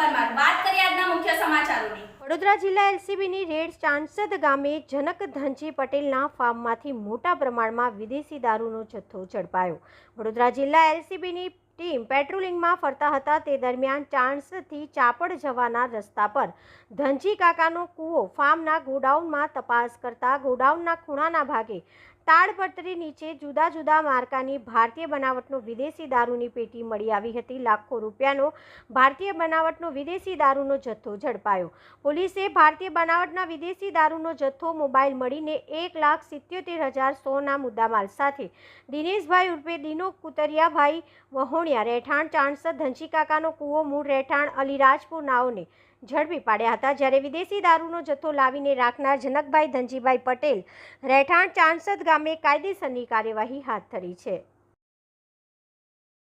પરમાર વાત કરીએ આજના મુખ્ય સમાચારોની. વડોદરા જિલ્લા એલસીબીની રેડ ચાંસદ ગામે જનક ધનજી પટેલના ફાર્મમાંથી મોટા પ્રમાણમાં વિદેશી દારૂનો જથ્થો ઝડપાયો. વડોદરા જિલ્લા એલસીબીની ટીમ પેટ્રોલિંગમાં ફરતા હતા તે દરમિયાન ચાણસથી ચાપડ જવાના રસ્તા પર ધનજી કાકાનો કૂવો ફાર્મના ગોડાઉનમાં તપાસ કરતા ગોડાઉનના ખૂણાના ભાગે તાડપત્રી નીચે જુદા જુદા માર્કાની ભારતીય બનાવટનો વિદેશી દારૂની પેટી મળી આવી હતી. લાખો રૂપિયાનો ભારતીય બનાવટનો વિદેશી દારૂનો જથ્થો ઝડપાયો. પોલીસે ભારતીય બનાવટના વિદેશી દારૂનો જથ્થો મોબાઈલ મળીને એક લાખ સિત્યોતેર હજાર સોના મુદ્દામાલ સાથે દિનેશભાઈ ઉર્ફે દિનો કુતરિયાભાઈ વહોણિયા રહેઠાણ ચાણસદ ધનશીકાકાનો કૂવો મૂળ રહેઠાણ અલીરાજપુર નાઓને ઝડપી પાડ્યા હતા. જ્યારે વિદેશી દારૂનો જથ્થો લાવીને રાખનાર જનકભાઈ ધનજીભાઈ પટેલ રહેઠાણ ચાણસદ ગામે કાયદેસરની કાર્યવાહી હાથ ધરી છે.